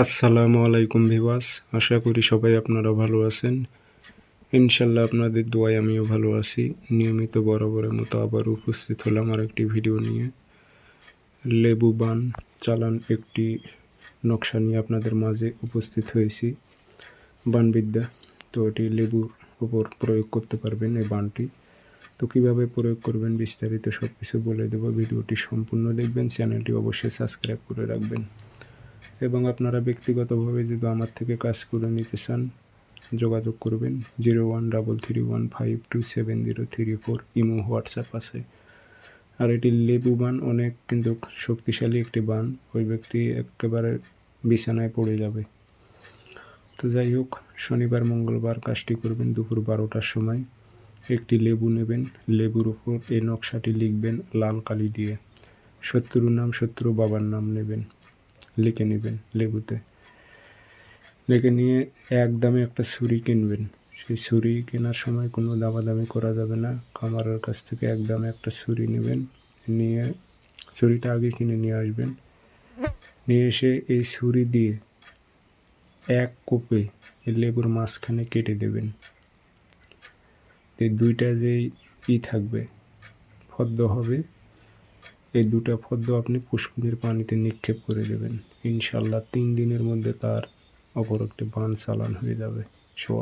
আসসালামু আলাইকুম ভিবাস আশা করি সবাই আপনারা ভালো আছেন। ইনশাল্লাহ আপনাদের দোয়ায় আমিও ভালো আছি। নিয়মিত বরাবরের মতো আবার উপস্থিত হলাম আর একটি ভিডিও নিয়ে। লেবু বান চালান একটি নকশা নিয়ে আপনাদের মাঝে উপস্থিত হয়েছি। বানবিদ্যা, তো এটি লেবুর ওপর প্রয়োগ করতে পারবেন এই বানটি। তো কীভাবে প্রয়োগ করবেন বিস্তারিত সব কিছু বলে দেবো। ভিডিওটি সম্পূর্ণ দেখবেন, চ্যানেলটি অবশ্যই সাবস্ক্রাইব করে রাখবেন। এবং আপনারা ব্যক্তিগতভাবে যদি আমার থেকে কাজ করে নিতে চান, যোগাযোগ করবেন zero one double three one five two seven zero three four, imo, WhatsApp আছে। আর এটি লেবু বান, অনেক কিন্তু শক্তিশালী একটি বান, ওই ব্যক্তি একেবারে বিছানায় পড়ে যাবে। তো যাই হোক, শনিবার, মঙ্গলবার কাজটি করবেন দুপুর বারোটার সময়। একটি লেবু নেবেন, লেবুর উপর এই নকশাটি লিখবেন লাল কালি দিয়ে। শত্রুর নাম, শত্রু বাবার নাম নেবেন। লিখে নেবেন, লেবুতে। লিখে নিয়ে একদমে একটা ছুরি কিনবেন। সেই ছুরি কেনার সময় কোনো দামাদামি করা যাবে না। কামারের কাছ থেকে একদমে একটা ছুরি নেবেন, নিয়ে ছুরিটা আগে কিনে নিয়ে আসবেন। নিয়ে এসে এই ছুরি দিয়ে এক কোপে এই লেবুর মাঝখানে কেটে দেবেন। দুইটা যেই ই থাকবে ফদ্দ হবে এই দুটা পদ্ম আপনি পুষ্কুনির পানিতে নিক্ষেপ করে দেবেন। ইনশাল্লাহ তিন দিনের মধ্যে তার অপর একটি বান চালান হয়ে যাবে।